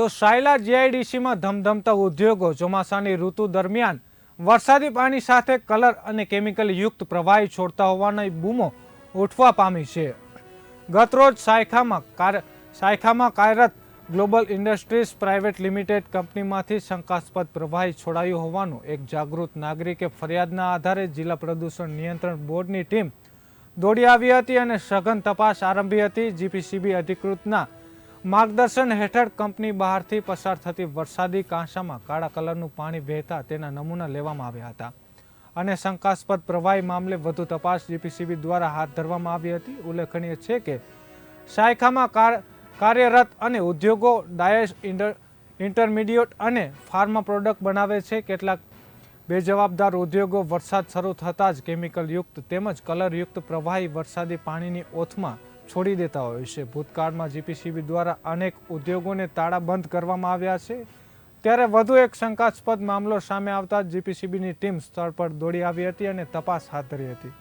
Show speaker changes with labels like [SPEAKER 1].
[SPEAKER 1] તો સાયલા જીઆઈડીસીમાં ધમધમતા ઉદ્યોગો ચોમાસાની ઋતુ દરમિયાન વરસાદી પાણી સાથે કલર અને કેમિકલ યુક્ત પ્રવાહી છોડતા હોવાની બૂમો ઉઠવા પામી છે. ગતરોજ સાયખામાં સાયખામાં કાર્યરત ગ્લોબલ ઇન્ડસ્ટ્રીઝ પ્રાઇવેટ લિમિટેડ કંપનીમાંથી શંકાસ્પદ પ્રવાહી છોડાયું હોવાનું એક જાગૃત નાગરિકે ફરિયાદના આધારે જિલ્લા પ્રદૂષણ નિયંત્રણ બોર્ડની ટીમ દોડી આવી હતી અને સઘન તપાસ આરંભી હતી. જીપીસીબી અધિકૃતના માર્ગદર્શન હેઠળ કંપની બહારથી પસાર થતી વરસાદી કાંસામાં કાળા કલરનું પાણી વહેતા તેના નમૂના લેવામાં આવ્યા હતા. અને શંકાસ્પદ પ્રવાહી મામલે વધુ તપાસ જીપીસીબી દ્વારા હાથ ધરવામાં આવી હતી. ઉલ્લેખનીય છે કે શાયખામાં કાર- કાર્યરત અને ઉદ્યોગો ડાયસ ઇન્ટર ઇન્ટરમીડિયેટ અને ફાર્મા પ્રોડક્ટ બનાવે છે. કેટલાક બેજવાબદાર ઉદ્યોગો વરસાદ શરૂ થતાં જ કેમિકલ યુક્ત તેમજ કલરયુક્ત પ્રવાહી વરસાદી પાણીની ઓથમાં છોડી દેતા હોય છે. ભૂતકાળમાં જીપીસીબી દ્વારા અનેક ઉદ્યોગોને તાળા બંધ કરવામાં આવ્યા છે. ત્યારે વધુ એક શંકાસ્પદ મામલો સામે આવતા જીપીસીબીની ટીમ સ્થળ પર દોડી આવી હતી અને તપાસ હાથ ધરી હતી.